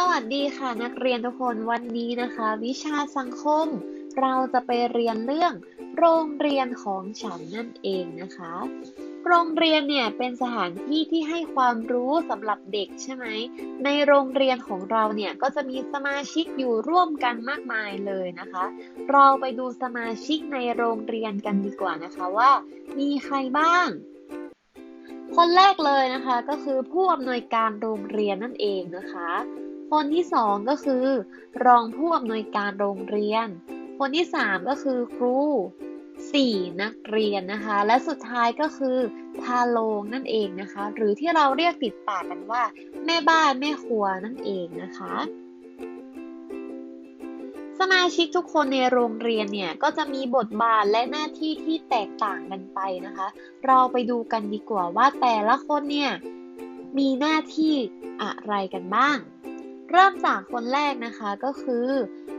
สวัสดีค่ะนักเรียนทุกคนวันนี้นะคะ วิชาสังคม เราจะไปเรียนเรื่อง โรงเรียนของฉันนั่นเองนะคะ โรงเรียนเนี่ยเป็นสถานที่ที่ให้ความรู้สำหรับเด็กใช่ไหมในโรงเรียนของเราเนี่ยก็จะมีสมาชิกอยู่ร่วมกันมากมายเลยนะคะ เราไปดูสมาชิกในโรงเรียนกันดีกว่านะคะว่า มีใครบ้างคนแรกเลยนะคะก็คือผู้อำนวยการโรงเรียนนั่นเองนะคะ คนที่สองก็คือ รองผู้อำนวยการโรงเรียน คนที่สามก็คือครูสี่นักเรียนนะคะ และสุดท้ายก็คือพาโรงนั่นเองนะคะ หรือที่เราเรียกติดปากกันว่า แม่บ้านแม่ครัวนั่นเองนะคะ สมาชิกทุกคนในโรงเรียนเนี่ยก็จะมีบทบาทและหน้าที่ที่แตกต่างกันไปนะคะ เราไปดูกันดีกว่าว่าแต่ละคนเนี่ยมีหน้าที่อะไรกันบ้าง เริ่มจากคนแรกนะคะก็คือ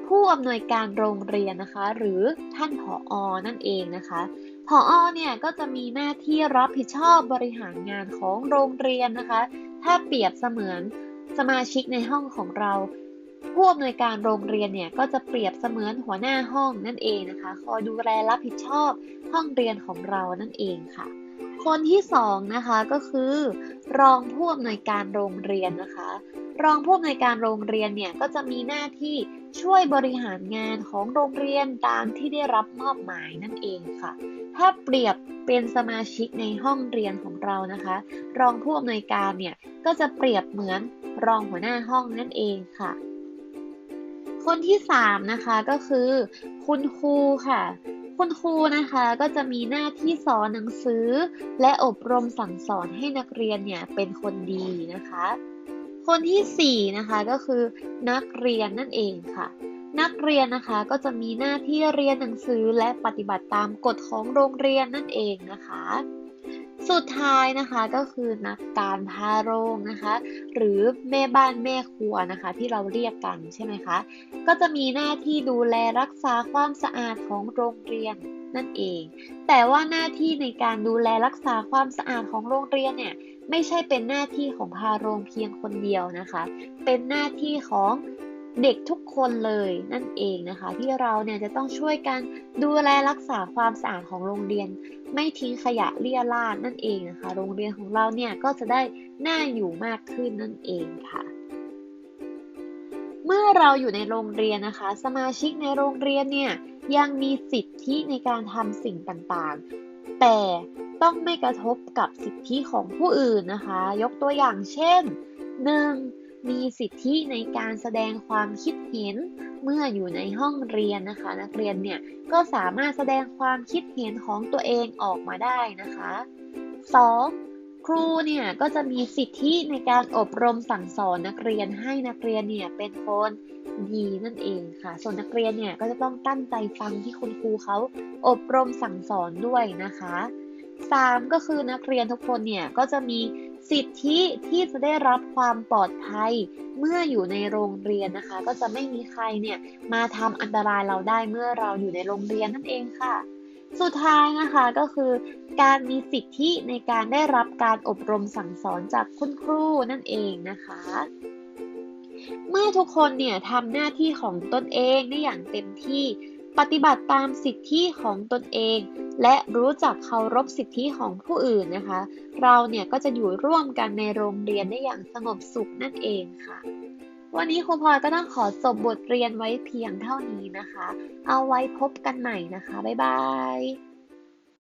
ผู้อำนวยการโรงเรียนนะคะ หรือท่านผออนั่นเองนะคะผออเนี่ยก็จะมีหน้าที่รับผิดชอบบริหารงานของโรงเรียนนะคะ ถ้าเปรียบเสมือนสมาชิกในห้องของเรา ผู้อำนวยการโรงเรียนเนี่ยก็จะเปรียบเสมือนหัวหน้าห้องนั่นเองนะคะคอยดูแลรับผิดชอบห้องเรียนของเรานั่นเองค่ะ คนที่สองนะคะก็คือ รองผู้อำนวยการโรงเรียนนะคะ รองผู้อำนวยการโรงเรียนเนี่ยก็จะมีหน้าที่ช่วยบริหารงานของโรงเรียนตามที่ได้รับมอบหมายนั่นเองค่ะ ถ้าเปรียบเป็นสมาชิกในห้องเรียนของเรานะคะ รองผู้อำนวยการเนี่ยก็จะเปรียบเหมือนรองหัวหน้าห้องนั่นเองค่ะ คนที่สามนะคะก็คือ คุณครูค่ะคุณครูนะคะก็จะมีหน้าที่สอนหนังสือ และอบรมสั่งสอนให้นักเรียนเนี่ยเป็นคนดีนะคะ คนที่สี่นะคะก็คือนักเรียนนั่นเองค่ะ นักเรียนนะคะก็จะมีหน้าที่เรียนหนังสือและปฏิบัติตามกฎของโรงเรียนนั่นเองนะคะ สุดท้ายนะคะก็คือนักการพาโรงนะคะ หรือแม่บ้านแม่ครัวนะคะ ที่เราเรียกกันใช่ไหมคะก็จะมีหน้าที่ดูแลรักษาความสะอาดของโรงเรียนนั่นเอง แต่ว่าหน้าที่ในการดูแลรักษาความสะอาดของโรงเรียนเนี่ย ไม่ใช่เป็นหน้าที่ของพาโรงเพียงคนเดียวนะคะ เป็นหน้าที่ของเด็กทุกคนเลยนั่นเองนะคะ ที่เราเนี่ยจะต้องช่วยกันดูแลรักษาความสะอาดของโรงเรียน ไม่ทิ้งขยะเลี่ยราดนั่นเองนะคะ โรงเรียนของเราเนี่ยก็จะได้น่าอยู่มากขึ้นนั่นเองค่ะ เมื่อเราอยู่ในโรงเรียนนะคะ สมาชิกในโรงเรียนเนี่ยยังมีสิทธิในการทำสิ่งต่างๆ แต่ ต้องไม่กระทบกับสิทธิของผู้อื่นนะคะ ยกตัวอย่างเช่น 1. มีสิทธิในการแสดงความคิดเห็น เมื่ออยู่ในห้องเรียนนะคะ นักเรียนเนี่ยก็สามารถแสดงความคิดเห็นของตัวเองออกมาได้นะคะ 2. ครูเนี่ยก็จะมีสิทธิในการอบรมสั่งสอนนักเรียนให้นักเรียนเนี่ยเป็นคนดีนั่นเองค่ะ ส่วนนักเรียนเนี่ยก็จะต้องตั้งใจฟังที่คุณครูเขาอบรมสั่งสอนด้วยนะคะ 3. ก็คือนักเรียนทุกคนเนี่ยก็จะมีสิทธิที่จะได้รับความปลอดภัยเมื่ออยู่ในโรงเรียนนะคะ ก็จะไม่มีใครเนี่ยมาทำอันตรายเราได้เมื่อเราอยู่ในโรงเรียนนั่นเองค่ะ สุดท้ายนะคะก็คือการมีสิทธิในการได้รับการอบรมสั่งสอนจากคุณครูนั่นเองนะคะเมื่อทุกคนเนี่ยทำหน้าที่ของตนเองได้อย่างเต็มที่ ปฏิบัติตามสิทธิของตนเอง และรู้จักเคารพสิทธิของผู้อื่นนะคะ เราเนี่ยก็จะอยู่ร่วมกันในโรงเรียนได้อย่างสงบสุขนั่นเองค่ะ วันนี้ครูพลอยก็ต้องขอจบบทเรียนไว้เพียงเท่านี้นะคะ เอาไว้พบกันใหม่นะคะ บ๊ายบาย